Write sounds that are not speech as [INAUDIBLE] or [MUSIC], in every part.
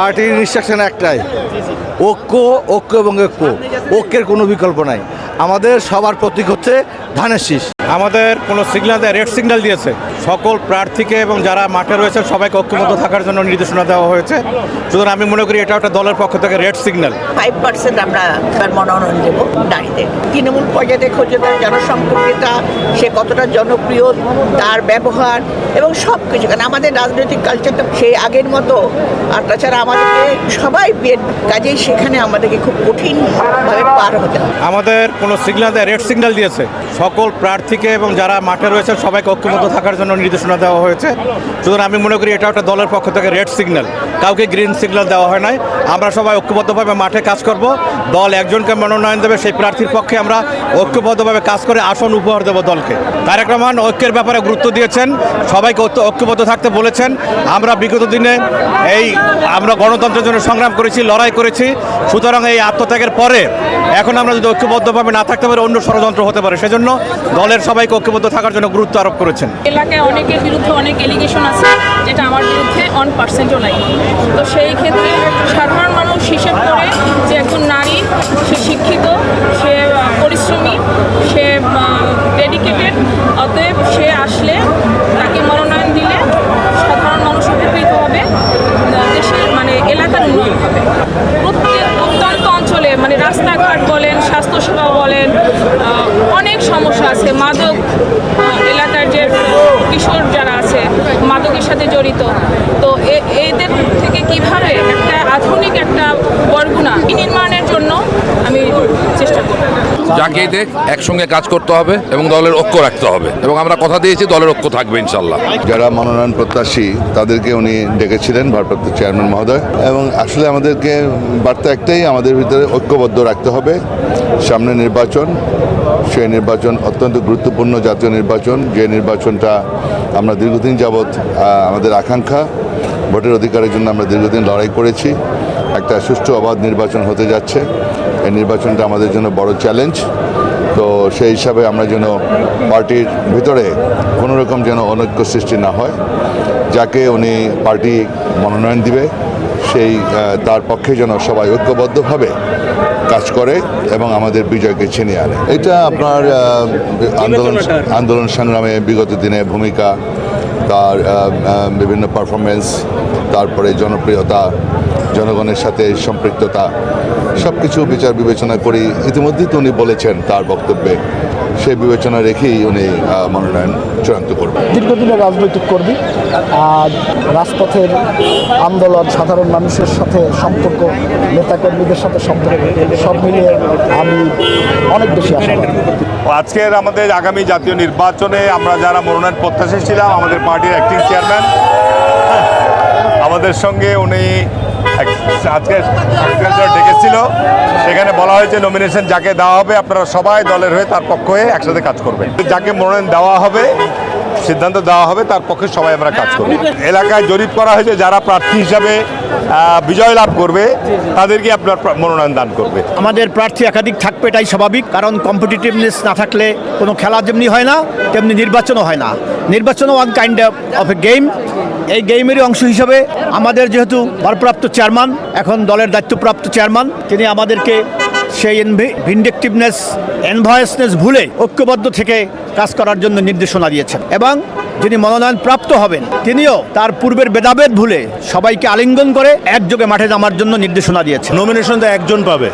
পার্টির ইনস্ট্রাকশন একটাই। ঐক্য ঐক্য এবং ঐক্য। ঐক্যের কোনো বিকল্প নাই। আমাদের সবার প্রতীক হচ্ছে ধানের শীষ। আমাদের কোনো সিগন্যাল দেয় রেড সিগন্যাল দিয়েছে। সকল প্রার্থীকে এবং যারা মাঠে রয়েছে সবাইকে ঐক্যবদ্ধ থাকার জন্য নির্দেশনা দেওয়া হয়েছে। সুতরাং আমি মনে করি এটা একটা দলের পক্ষ থেকে রেড সিগন্যাল ফাইভ পার্সেন্ট আমরা তার মনোনয়ন দেব নারীদের। তৃণমূল পর্যায়ে দেখো যে তার জনসম্পর্কিতা সে কতটা জনপ্রিয় তার ব্যবহার এবং সব কিছু কারণ আমাদের রাজনৈতিক কালচার তো সেই আগের মতো। আর তাছাড়া আমাদেরকে সবাই বিয়ের কাজেই সেখানে আমাদেরকে খুব কঠিনভাবে পার হতে হয় আমাদের কোনো সিগন্যাল দেয় রেড সিগন্যাল দিয়েছে। সকল প্রার্থীকে এবং যারা মাঠে রয়েছে, সবাইকে ঐক্যবদ্ধ থাকার জন্য নির্দেশনা দেওয়া হয়েছে। সুতরাং আমি মনে করি এটা একটা দলের পক্ষ থেকে রেড সিগন্যাল। কাউকে গ্রিন সিগন্যাল দেওয়া হয় নাই। আমরা সবাই ঐক্যবদ্ধভাবে মাঠে কাজ করব। দল একজনকে মনোনয়ন দেবে, সেই প্রার্থীর পক্ষে আমরা ঐক্যবদ্ধভাবে কাজ করে আসন উপহার দেবো দলকে। তারেক রহমান ঐক্যের ব্যাপারে গুরুত্ব দিয়েছেন, সবাইকে ঐক্য- ঐক্যবদ্ধ থাকতে বলেছেন। আমরা বিগত দিনে এই আমরা গণতন্ত্রের জন্য সংগ্রাম করেছি, লড়াই করেছি। সুতরাং এই আত্মত্যাগের পরে এখন আমরা যদি ঐক্যবদ্ধভাবে না থাকতে পারি, অন্য ষড়যন্ত্র হতে পারে। সেজন্য দলের সবাইকে ঐক্যবদ্ধ থাকার জন্য গুরুত্ব আরোপ করেছেন। এলাকায় অনেকের বিরুদ্ধে অনেক এলিগেশন আছে, যেটা আমার বিরুদ্ধে অন পার্সেন্টও নাই। তো সেই ক্ষেত্রে সাধারণ মানুষ হিসেব করে যে একজন নারী, সে শিক্ষিত, সে আহ, পরিশ্রমী সে ডেডিকেটেড অতএব সে আসলে তাকে মনোনয়ন দিলে সাধারণ মানুষ উপকৃত হবে আহ, দেশের মানে এলাকার উন্নয়ন হবে প্রত্যেক প্রত্যন্ত অঞ্চলে মানে রাস্তাঘাট বলেন স্বাস্থ্যসেবা বলেন আহ, অনেক সমস্যা আছে মাদক আহ, এলাকার যে কিশোর যারা আছে মাদকের সাথে জড়িত তো এ- এদের থেকে কীভাবে একটা আধুনিক একটা বরগুনা নির্মাণের জন্য আমি চেষ্টা করব যাকেই দেখ, একসঙ্গে কাজ করতে হবে এবং দলের ঐক্য রাখতে হবে। এবং আমরা কথা দিয়েছি, দলের ঐক্য থাকবে ইনশাল্লাহ যারা মনোনয়ন প্রত্যাশী, তাদেরকে উনি ডেকেছিলেন, ভারপ্রাপ্ত চেয়ারম্যান মহোদয়। এবং আসলে আমাদেরকে বার্তা একটাই, আমাদের ভিতরে ঐক্যবদ্ধ রাখতে হবে। সামনে নির্বাচন, সেই নির্বাচন অত্যন্ত গুরুত্বপূর্ণ জাতীয় নির্বাচন। যে নির্বাচনটা আমরা দীর্ঘদিন যাবৎ আমাদের আকাঙ্ক্ষা, ভোটের অধিকারের জন্য আমরা দীর্ঘদিন লড়াই করেছি। একটা সুষ্ঠু অবাধ নির্বাচন হতে যাচ্ছে। এই নির্বাচনটা আমাদের জন্য বড় চ্যালেঞ্জ তো সেই হিসাবে আমরা যেন পার্টির ভিতরে কোনো রকম যেন অনৈক্য সৃষ্টি না হয়, যাকে উনি পার্টি মনোনয়ন দিবে, সেই তার পক্ষে যেন সবাই ঐক্যবদ্ধভাবে কাজ করে এবং আমাদের বিজয়কে ছিনিয়ে আনে। এটা আপনার আন্দোলন আন্দোলন সংগ্রামে বিগত দিনে ভূমিকা, তার বিভিন্ন পারফরমেন্স তারপরে জনপ্রিয়তা জনগণের সাথে সম্পৃক্ততা সব কিছু বিচার বিবেচনা করি ইতিমধ্যেই তো উনি বলেছেন তার বক্তব্যে। সেই বিবেচনা রেখেই উনি মনোনয়ন চূড়ান্ত করবেন। দীর্ঘদিনের রাজনৈতিক কর্মী আর রাজপথের আন্দোলন সাধারণ মানুষের সাথে সম্পর্ক নেতাকর্মীদের সাথে সম্পর্ক সব মিলিয়ে আমি অনেক বেশি আশাবাদী। আজকের আমাদের আগামী জাতীয় নির্বাচনে আমরা যারা মনোনয়ন প্রত্যাশী ছিলাম আমাদের পার্টির অ্যাক্টিং চেয়ারম্যান আমাদের সঙ্গে উনি আজকে ডেকেছিল। সেখানে বলা হয়েছে নমিনেশন যাকে দেওয়া হবে, আপনারা সবাই দলের হয়ে তার পক্ষ হয়ে একসাথে কাজ করবেন। যাকে মনোনয়ন দেওয়া হবে, সিদ্ধান্ত দেওয়া হবে, তার পক্ষে সবাই আমরা কাজ করব। এলাকায় জরিপ করা হয়েছে, যারা প্রার্থী হিসাবে বিজয় লাভ করবে, তাদেরকে আপনার মনোনয়ন দান করবে। আমাদের প্রার্থী একাধিক থাকবে, এটাই স্বাভাবিক, কারণ কম্পিটিটিভনেস না থাকলে কোনো খেলা যেমনি হয় না, তেমনি নির্বাচনও হয় না। নির্বাচনও one kind of a game এই গেমেরই অংশ হিসাবে আমাদের যেহেতু ভারপ্রাপ্ত চেয়ারম্যান, এখন দলের দায়িত্বপ্রাপ্ত চেয়ারম্যান, তিনি আমাদেরকে সেই ভিন্ডেক্টিভনেস এনভয়েসনেস ভুলে ঐক্যবদ্ধ থেকে কাজ করার জন্য নির্দেশনা দিয়েছেন। এবং যিনি মনোনয়ন প্রাপ্ত হবেন, তিনিও তার পূর্বের ভেদাভেদ ভুলে সবাইকে আলিঙ্গন করে একযোগে মাঠে নামার জন্য নির্দেশনা দিয়েছেন। নমিনেশন তো একজন পাবে।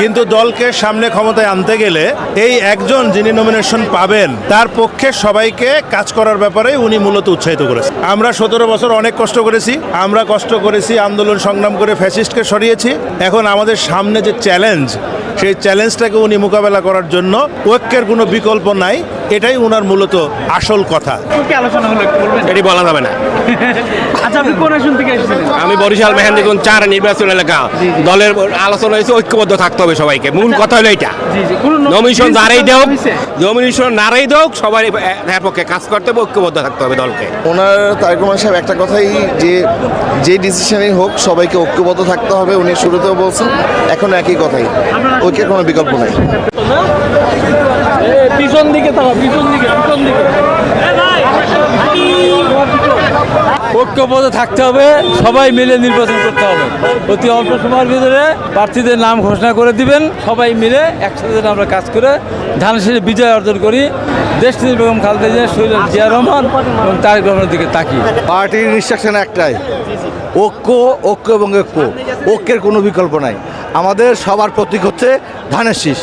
কিন্তু দলকে সামনে ক্ষমতায় আনতে গেলে এই একজন যিনি নমিনেশন পাবেন তার পক্ষে সবাইকে কাজ করার ব্যাপারে উনি মূলত উৎসাহিত করেছেন। আমরা সতেরো বছর অনেক কষ্ট করেছি আমরা কষ্ট করেছি আন্দোলন সংগ্রাম করে ফ্যাসিস্টকে সরিয়েছি। এখন আমাদের সামনে যে চ্যালেঞ্জ সেই চ্যালেঞ্জটাকে উনি মোকাবেলা করার জন্য ঐক্যের কোনো বিকল্প নাই এটাই ওনার মূলত আসল কথা। এটি বলা যাবে না। [LAUGHS] আচ্ছা আপনি কোন আসন থেকে এসেছিলেন? আমি বরিশাল মেহেন্দিগঞ্জ চার নির্বাচন এলাকা। দলের আলোচনা হয়েছে ঐক্যবদ্ধ থাকতে হবে সবাইকে। মূল কথা হলো এটা। জি জি নমিনেশন নারাই দেওক নমিনেশন নারাই দেওক সবাই এর পক্ষে কাজ করতে হবে ঐক্যবদ্ধ থাকতে হবে দলকে। ওনার তারেক রহমান সাহেব একটা কথাই যে যে ডিসিশনই হোক সবাইকে ঐক্যবদ্ধ থাকতে হবে উনি শুরুতেও বলছেন এখন একই কথাই। ঐক্যের কোনো বিকল্প নাই। পিছন দিকে তাকাও পিছন দিকে পিছন দিকে। ঐক্যবদ্ধ থাকতে হবে, সবাই মিলে নির্বাচন করতে হবে। অতি অল্প সময়ের ভিতরে প্রার্থীদের নাম ঘোষণা করে দিবেন, সবাই মিলে একসাথে আমরা কাজ করে ধান শেষে বিজয় অর্জন করি। দেশ বেগম খালেদা জিয়া, শহীদ জিয়া রহমান এবং তারেক রহমানের দিকে তাকি পার্টির ইনস্ট্রাকশন একটাই, ঐক্য ঐক্য এবং ঐক্য। ঐক্যের কোনো বিকল্প নাই। আমাদের সবার প্রতীক হচ্ছে ধানের শীষ।